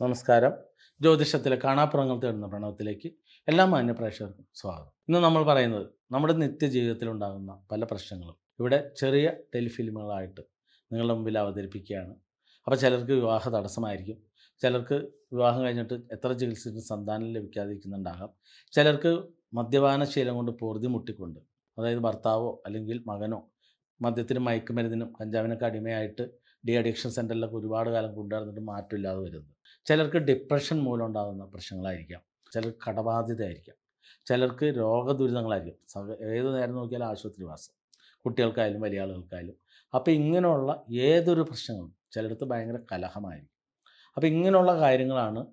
നമസ്കാരം. ജ്യോതിഷത്തിലെ കാണാപ്പുറങ്ങൾ തേടുന്ന പ്രണവത്തിലേക്ക് എല്ലാ മാന്യ പ്രേക്ഷകർക്കും സ്വാഗതം. ഇന്ന് നമ്മൾ പറയുന്നത് നമ്മുടെ നിത്യജീവിതത്തിൽ ഉണ്ടാകുന്ന പല പ്രശ്നങ്ങളും. ഇവിടെ ചെറിയ ടെലിഫിലിമുകളായിട്ട് നിങ്ങളുടെ മുമ്പിൽ അവതരിപ്പിക്കുകയാണ്. അപ്പോൾ ചിലർക്ക് വിവാഹ തടസ്സമായിരിക്കും. ചിലർക്ക് വിവാഹം കഴിഞ്ഞിട്ട് എത്ര ചികിത്സിച്ചും സന്താനം ലഭിക്കാതിരിക്കുന്നുണ്ടാകാം. ചിലർക്ക് മദ്യപാന ശീലം കൊണ്ട് പൊറുതി മുട്ടിക്കൊണ്ട് അതായത് ഭർത്താവോ അല്ലെങ്കിൽ മകനോ മദ്യത്തിനും മയക്കുമരുന്നിനും കഞ്ചാവിനൊക്കെ അടിമയായിട്ട് ഡി അഡിക്ഷൻ സെന്ററിലൊക്കെ ഒരുപാട് കാലം കൊണ്ടുവരുന്നിട്ട് മാറ്റമില്ലാതെ വരുന്നത് ചിലർക്ക് ഡിപ്രഷൻ മൂലം ഉണ്ടാകുന്ന പ്രശ്നങ്ങളായിരിക്കാം. ചിലർക്ക് കടബാധ്യതയായിരിക്കാം. ചിലർക്ക് രോഗദുരിതങ്ങളായിരിക്കും. സക ഏത് നേരം നോക്കിയാലും ആശുപത്രിവാസം. കുട്ടികൾക്കായാലും വലിയ ആളുകൾക്കായാലും അപ്പോൾ ഇങ്ങനെയുള്ള ഏതൊരു പ്രശ്നങ്ങളും ചിലടത്ത് ഭയങ്കര കലഹമായിരിക്കും. അപ്പോൾ ഇങ്ങനെയുള്ള കാര്യങ്ങളാണ്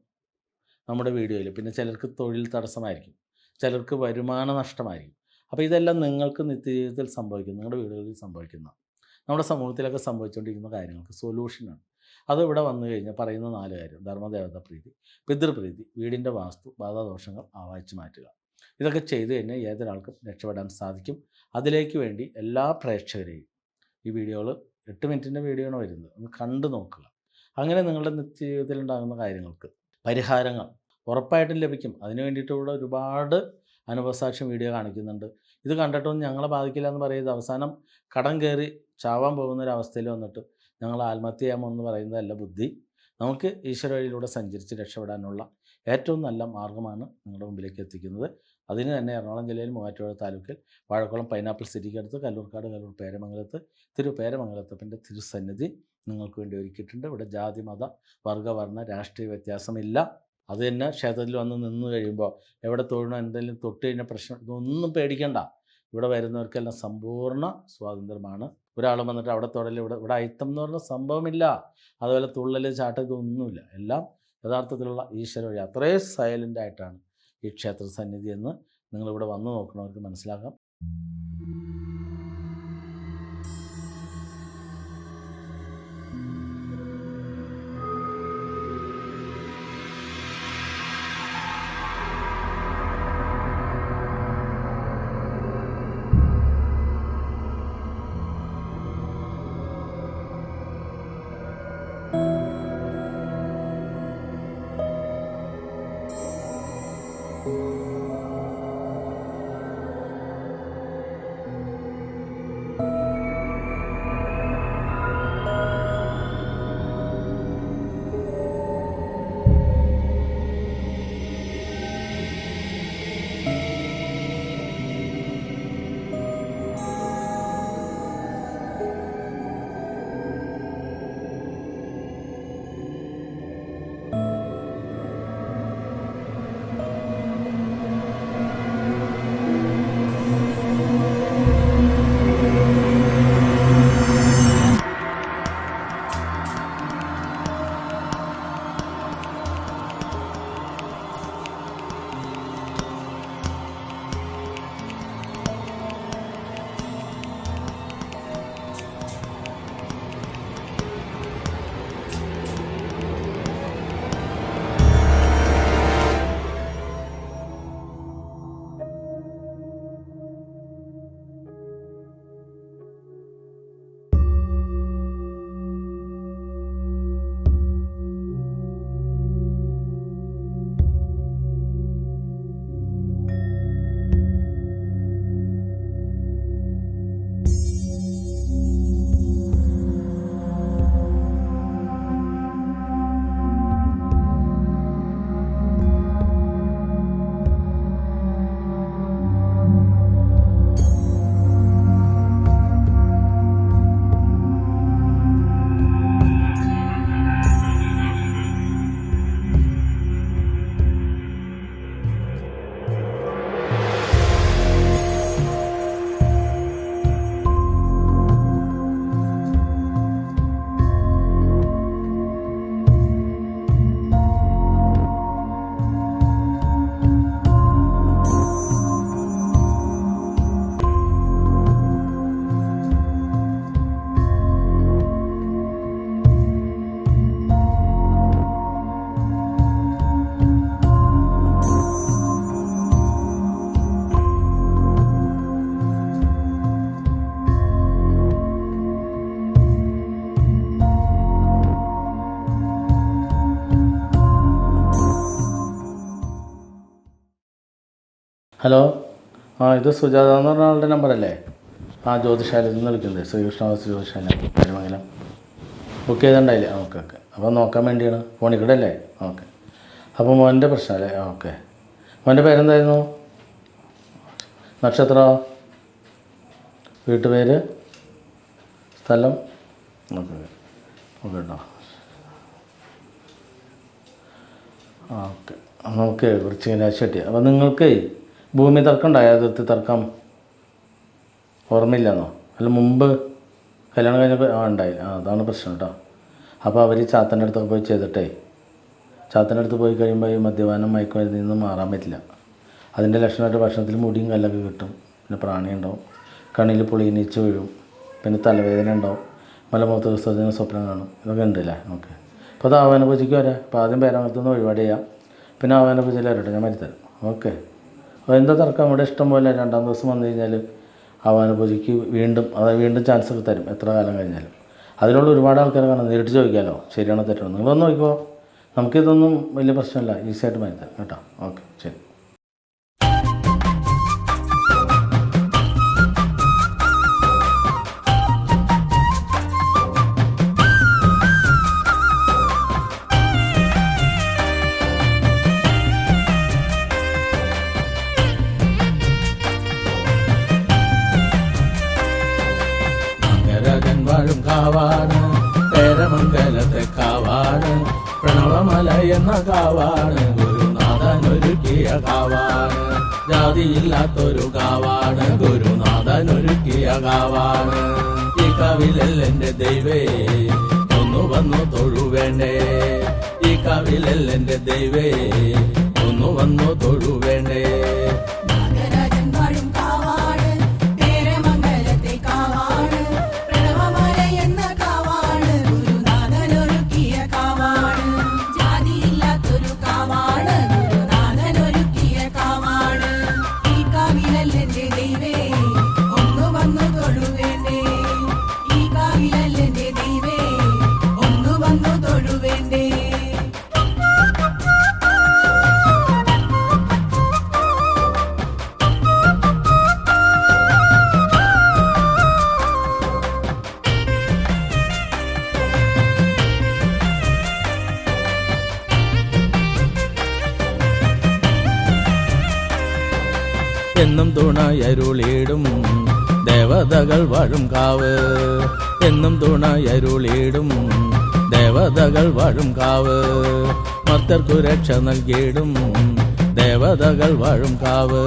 നമ്മുടെ വീഡിയോയിൽ. പിന്നെ ചിലർക്ക് തൊഴിൽ തടസ്സമായിരിക്കും. ചിലർക്ക് വരുമാന നഷ്ടമായിരിക്കും. അപ്പോൾ ഇതെല്ലാം നിങ്ങൾക്ക് നിത്യജീവിതത്തിൽ സംഭവിക്കും നിങ്ങളുടെ വീടുകളിൽ സംഭവിക്കുന്ന നമ്മുടെ സമൂഹത്തിലൊക്കെ സംഭവിച്ചുകൊണ്ടിരിക്കുന്ന കാര്യങ്ങൾക്ക് സൊല്യൂഷനാണ് അത് ഇവിടെ വന്നു കഴിഞ്ഞാൽ പറയുന്ന നാല് കാര്യം. ധർമ്മദേവത പ്രീതി പിതൃപ്രീതി വീടിന്റെ വാസ്തു ബാധാദോഷങ്ങൾ ആവാഹിച്ച് മാറ്റുക. ഇതൊക്കെ ചെയ്തു കഴിഞ്ഞാൽ ഏതൊരാൾക്കും രക്ഷപ്പെടാൻ സാധിക്കും. അതിലേക്ക് വേണ്ടി എല്ലാ പ്രേക്ഷകരെയും ഈ വീഡിയോകൾ എട്ട് മിനിറ്റിന്റെ വീഡിയോ ആണ് വരുന്നത്. ഒന്ന് കണ്ടു നോക്കുക. അങ്ങനെ നിങ്ങളുടെ നിത്യജീവിതത്തിലുണ്ടാകുന്ന കാര്യങ്ങൾക്ക് പരിഹാരങ്ങൾ ഉറപ്പായിട്ടും ലഭിക്കും. അതിന് വേണ്ടിയിട്ടുള്ള ഒരുപാട് അനുഭവസാക്ഷ്യം വീഡിയോ കാണിക്കുന്നുണ്ട്. ഇത് കണ്ടിട്ടൊന്നും ഞങ്ങളെ ബാധിക്കില്ല എന്ന് പറയുന്നത് അവസാനം കടം കയറി ചാവാൻ പോകുന്ന ഒരു വന്നിട്ട് ഞങ്ങൾ ആത്മഹത്യ ചെയ്യാമെന്ന് പറയുന്നതല്ല ബുദ്ധി. നമുക്ക് ഈശ്വര വഴിയിലൂടെ സഞ്ചരിച്ച് രക്ഷപ്പെടാനുള്ള ഏറ്റവും നല്ല മാർഗമാണ് നിങ്ങളുടെ മുമ്പിലേക്ക് എത്തിക്കുന്നത്. അതിന് തന്നെ എറണാകുളം ജില്ലയിൽ മൂവാറ്റുപുഴ താലൂക്കിൽ വാഴക്കുളം പൈനാപ്പിൾ സിറ്റിക്കടുത്ത് കല്ലൂർക്കാട് കല്ലൂർ പേരമംഗലത്ത് തിരു പേരമംഗലത്തപ്പന്റെ തിരുസന്നിധി നിങ്ങൾക്ക് വേണ്ടി ഒരുക്കിയിട്ടുണ്ട്. ഇവിടെ ജാതി മത വർഗവർണ രാഷ്ട്രീയ വ്യത്യാസമില്ല. അത് തന്നെ ക്ഷേത്രത്തിൽ വന്ന് നിന്ന് കഴിയുമ്പോൾ എവിടെ തൊഴണോ എന്തെങ്കിലും തൊട്ട് കഴിഞ്ഞാൽ പ്രശ്നം ഇതൊന്നും പേടിക്കണ്ട. ഇവിടെ വരുന്നവർക്കെല്ലാം സമ്പൂർണ സ്വാതന്ത്ര്യമാണ്. ഒരാൾ വന്നിട്ട് അവിടെ തൊടൽ ഇവിടെ ഇവിടെ അയിത്തം എന്ന് പറഞ്ഞ സംഭവമില്ല. അതുപോലെ തുള്ളൽ ചാട്ടം ഇതൊന്നുമില്ല. എല്ലാം യഥാർത്ഥത്തിലുള്ള ഈശ്വര വഴി. അത്രയും സൈലന്റ് ആയിട്ടാണ് ഈ ക്ഷേത്ര സന്നിധി എന്ന് നിങ്ങളിവിടെ വന്നു നോക്കുന്നവർക്ക് മനസ്സിലാക്കാം. ഹലോ. ആ ഇത് സുജാത എന്ന് പറഞ്ഞ ആളുടെ നമ്പറല്ലേ ആ ജ്യോതിശാലയിൽ നിന്ന് വിളിക്കുന്നത്. ശ്രീകൃഷ്ണവാസ ജ്യോതിശാല പെരുമംഗലം ബുക്ക് ചെയ്തിട്ടുണ്ടായില്ലേ? ഓക്കെ ഓക്കെ അപ്പോൾ നോക്കാൻ വേണ്ടിയാണ്. ഫോണിൽ കൂടെ അല്ലേ ഓക്കെ അപ്പോൾ മോന്റെ പ്രശ്നമല്ലേ ഓക്കെ മോന്റെ പേരെന്തായിരുന്നു? നക്ഷത്രമോ വീട്ടുപേര്? സ്ഥലം? Okay okay. കേട്ടോ ഓക്കെ നമുക്ക് ശരി അപ്പോൾ നിങ്ങൾക്ക് ഭൂമി തർക്കം ഉണ്ടായോ അതിർത്തി തർക്കം. ഓർമ്മയില്ലെന്നോ? അല്ല മുമ്പ് കല്യാണം കഴിഞ്ഞപ്പോൾ ആ ഉണ്ടായി ആ അതാണ് പ്രശ്നം കേട്ടോ അപ്പോൾ അവർ ചാത്തന്റെ അടുത്തൊക്കെ പോയി ചെയ്തിട്ടേ ചാത്തന്റെ അടുത്ത് പോയി കഴിയുമ്പോൾ ഈ മദ്യപാനം മയക്കുമരുന്നിൽ നിന്ന് മാറാൻ പറ്റില്ല. അതിന്റെ ലക്ഷണമായിട്ട് ഭക്ഷണത്തിൽ മുടിയും കല്ലൊക്കെ കിട്ടും. പിന്നെ പ്രാണി ഉണ്ടാവും കണ്ണിൽ പുളിനീച്ച് വീഴും. പിന്നെ തലവേദന ഉണ്ടാവും. മലമൂത്ര വിസർജന സ്വപ്നം കാണും. ഇതൊക്കെ ഉണ്ട് അല്ലേ ഓക്കെ. അപ്പോൾ അത് ആവാന പൂജയ്ക്ക് വരാം. അപ്പോൾ ആദ്യം പേരാമത്തുനിന്ന് വഴിപാട് ചെയ്യാം. പിന്നെ ആവാന പൂജയിൽ വരട്ടെ. ഞാൻ മരുത്തരാം. ഓക്കെ. എന്താ തർക്കം? ഇവിടെ ഇഷ്ടം പോലെ രണ്ടാം ദിവസം വന്നു കഴിഞ്ഞാൽ ആവാന വീണ്ടും അതായത് വീണ്ടും ചാൻസ് തരും എത്ര കാലം കഴിഞ്ഞാലും. അതിലുള്ള ഒരുപാട് ആൾക്കാരെ കാണാം. നേരിട്ട് ചോദിക്കാമല്ലോ ശരിയാണോ തെറ്റാണോ? നിങ്ങളൊന്ന് നോക്കിക്കോ. നമുക്കിതൊന്നും വലിയ പ്രശ്നമില്ല. ഈസിയായിട്ട് ആയിട്ട് തരാം കേട്ടോ? ഓക്കെ. ശരി. വാഴും കാവാണ് പേരമംഗലത്തെ കാവാണ് പ്രണവമല എന്ന കാവാണ് ഗുരുനാഥൻ ഒരുക്കിയ കാവാണ്. ജാതിയില്ലാത്തൊരു കാവാണ് ഗുരുനാഥൻ ഒരുക്കിയ കാവാണ്. ഈ കവിലെന്റെ ദൈവേ ഒന്നു വന്നു തൊഴുവേണ്ടേ. ഈ കവിലെന്റെ ദൈവേ ഒന്നു വന്നു തൊഴുവേണ്ടേ. എന്നും തുണയരുളിയിടും ദേവതകൾ വാഴും കാവ് എന്നും തുണയരുളിയിടും ദേവതകൾ വാഴും കാവ് മർത്തർക്കു രക്ഷ നൽകിയിടും. ദേവതകൾ വാഴും കാവ്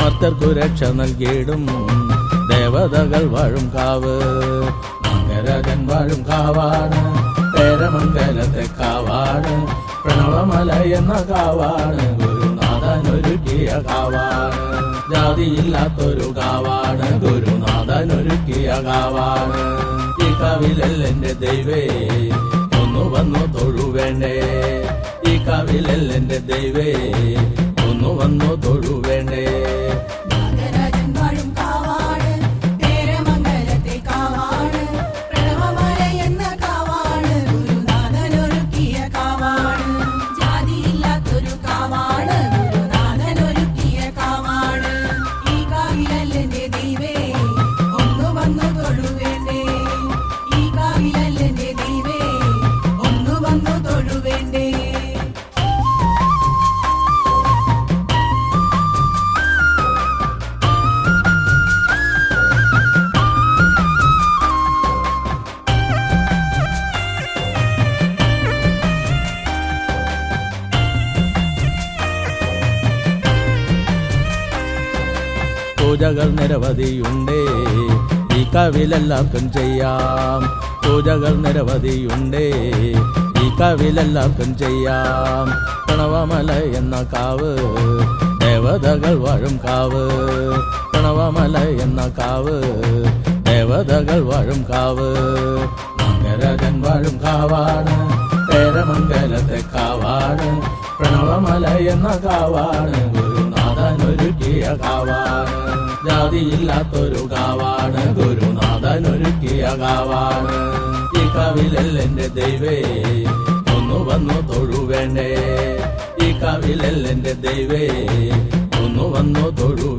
മർത്തർക്കു രക്ഷ നൽകിയിടും. ദേവതകൾ വാഴും കാവ് മംഗരകൻ വാഴും കാവാണ്. പേരമംഗലത്തെ കാവാണ്. പ്രണവമല എന്ന കാവാണ്. ഗുരുനാഥൻ ഒരുക്കിയ കാവാണ്. ജാതിയില്ലാത്തൊരു കാവാണ്. ഗുരുനാഥൻ ഒരുക്കിയ കാവാണ്. ഈ കവിലെന്റെ ദൈവേ ഒന്നു വന്നു തൊഴുവേണ്ടേ. ഈ കവിലെന്റെ ദൈവേ ഒന്നു വന്നു തൊഴുവേണ്ടേ. പൂജകൾ നിരവധിയുണ്ടേ. ഈ കവിലെല്ലാവർക്കും ചെയ്യാം. പൂജകൾ നിരവധിയുണ്ടേ. ഈ കവിലെല്ലാവർക്കും ചെയ്യാം. പ്രണവമല എന്ന കാവ് ദേവതകൾ വാഴും കാവ്. പ്രണവമല എന്ന കാവ് ദേവതകൾ വാഴും കാവ്. മകരകൻ വാഴും കാവാണ് പേരമംഗലത്തെ കാവാണ്. പ്രണവമല എന്ന കാവാണ്. ഒരുക്കിയ കാവാണ് ജാതിയില്ലാത്തൊരു കാവാണ്. ഗുരുനാഥൻ ഒരുക്കിയ കാവാണ്. ഈ കവിലെന്റെ ദൈവേ ഒന്നു വന്നു തൊഴുവേണ്ടേ. ഈ കവിലെന്റെ ദൈവേ ഒന്നു വന്നു വന്നു തൊഴു